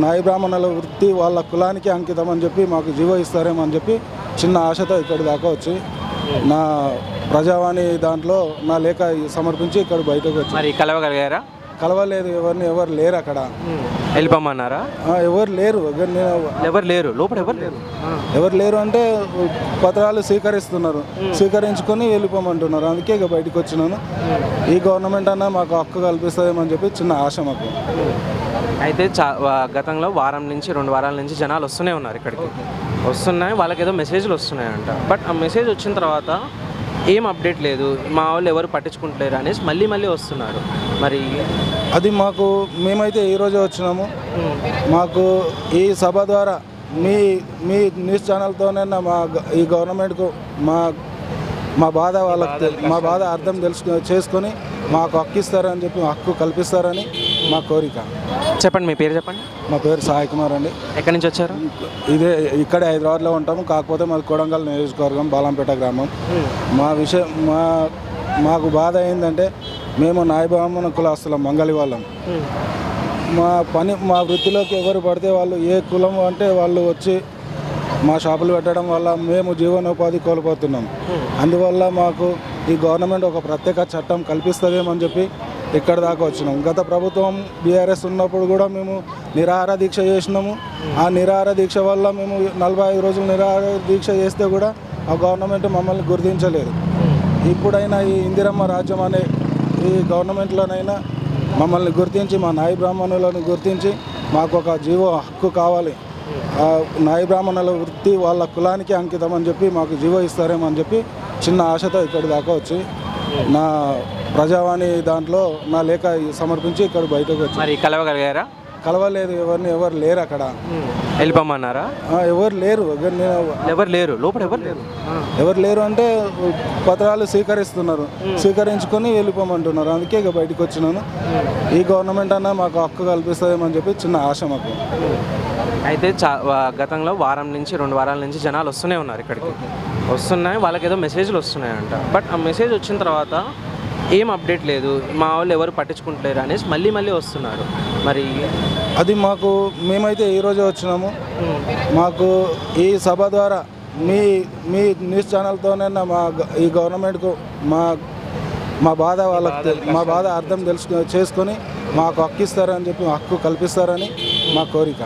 నాయ బ్రాహ్మణుల వృత్తి వాళ్ళ కులానికి అంకితం అని చెప్పి మాకు జీవో ఇస్తారేమో అని చెప్పి చిన్న ఆశతో ఇక్కడి దాకా వచ్చి నా ప్రజావాణి దాంట్లో నా లేఖ సమర్పించి ఇక్కడ బయటకు వచ్చి మరి కలవగలిగారా? కలవలేదు ఎవరిని ఎవరు లేరు అక్కడ. వెళ్ళిపోమన్నారా ఎవరు లేరు. ఎవరు లేరు? లోపల ఎవరు లేరు? ఎవరు లేరు అంటే పత్రాలు స్వీకరిస్తున్నారు. స్వీకరించుకొని వెళ్ళిపోమంటున్నారు. అందుకే ఇక బయటకు వచ్చినాను. ఈ గవర్నమెంట్ అన్న మాకు హక్కు కల్పిస్తుందేమని చెప్పి చిన్న ఆశ మాకు. అయితే చా గతంలో వారం నుంచి రెండు వారాల నుంచి జనాలు వస్తూనే ఉన్నారు ఇక్కడికి. వస్తున్నాయి. వాళ్ళకి ఏదో మెసేజ్లు వస్తున్నాయంట. బట్ ఆ మెసేజ్ వచ్చిన తర్వాత ఏం అప్డేట్ లేదు మా వాళ్ళు ఎవరు పట్టించుకుంటలేరు అనేసి మళ్ళీ మళ్ళీ వస్తున్నారు. మరి అది మాకు మేమైతే ఈ రోజే వచ్చినాము. మాకు ఈ సభ ద్వారా మీ మీ న్యూస్ ఛానల్తోనే మా ఈ గవర్నమెంట్కు మా మా బాధ వాళ్ళకి మా బాధ అర్థం తెలుసు చేసుకొని మాకు హక్కు ఇస్తారని చెప్పి హక్కు కల్పిస్తారని మా కోరిక. చెప్పండి మీ పేరు చెప్పండి. మా పేరు సాయి కుమార్ అండి. ఎక్కడి నుంచి వచ్చారు? ఇదే ఇక్కడే హైదరాబాద్లో ఉంటాము కాకపోతే మాది కొడంగల్ నియోజకవర్గం బాలంపేట గ్రామం. మా విషయం మా మాకు బాధ ఏంటంటే మేము నాయబ్రాహ్మణ కులస్తులం మంగళి వాళ్ళం. మా పని మా వృత్తిలోకి ఎవరు పడితే వాళ్ళు ఏ కులం అంటే వాళ్ళు వచ్చి మా షాపులు పెట్టడం వల్ల మేము జీవనోపాధి కోల్పోతున్నాం. అందువల్ల మాకు ఈ గవర్నమెంట్ ఒక ప్రత్యేక చట్టం కల్పిస్తుందేమని చెప్పి ఇక్కడ దాకా వచ్చినాం. గత ప్రభుత్వం బీఆర్ఎస్ ఉన్నప్పుడు కూడా మేము నిరాహార దీక్ష చేసినాము. ఆ నిరాహార దీక్ష వల్ల మేము నలభై ఐదు రోజులు నిరాహార దీక్ష చేస్తే కూడా ఆ గవర్నమెంట్ మమ్మల్ని గుర్తించలేదు. ఇప్పుడైనా ఈ ఇందిరమ్మ రాజ్యం అనే ఈ గవర్నమెంట్లోనైనా మమ్మల్ని గుర్తించి మా నాయ బ్రాహ్మణులను గుర్తించి మాకు ఒక జీవో హక్కు కావాలి. ఆ నాయ బ్రాహ్మణుల వృత్తి వాళ్ళ కులానికి అంకితం అని చెప్పి మాకు జీవో ఇస్తారేమో అని చెప్పి చిన్న ఆశతో ఇక్కడి దాకా వచ్చి నా ప్రజావాణి దాంట్లో నా లేఖ సమర్పించి ఇక్కడ బయటకు వచ్చి మరి కలవగలిగారా? కలవలేదు ఎవరిని ఎవరు లేరు అక్కడ. వెళ్ళిపోమన్నారా ఎవరు లేరు. ఎవరు లేరు. లోపల ఎవరు లేరు? ఎవరు లేరు అంటే పత్రాలు స్వీకరిస్తున్నారు. స్వీకరించుకొని వెళ్ళిపోమంటున్నారు. అందుకే ఇక బయటకు వచ్చినాను. ఈ గవర్నమెంట్ అన్న మాకు హక్కు కల్పిస్తుందేమని చెప్పి చిన్న ఆశ మాకు. అయితే చా గతంలో వారం నుంచి రెండు వారాల నుంచి జనాలు వస్తూనే ఉన్నారు ఇక్కడికి. వస్తున్నాయి. వాళ్ళకి ఏదో మెసేజ్లు వస్తున్నాయంట. బట్ ఆ మెసేజ్ వచ్చిన తర్వాత ఏం అప్డేట్ లేదు మా వాళ్ళు ఎవరు పట్టించుకుంటలేరు అనేసి మళ్ళీ మళ్ళీ వస్తున్నారు. మరి అది మాకు మేమైతే ఈ రోజే వచ్చినాము. మాకు ఈ సభ ద్వారా మీ మీ న్యూస్ ఛానల్తోనే మా గ- ఈ గవర్నమెంట్కు మా మా బాధ వాళ్ళకి తె- మా బాధ అర్థం తెలుసు చేసుకొని మాకు హక్కు ఇస్తారని చెప్పి హక్కు కల్పిస్తారని మా కోరిక.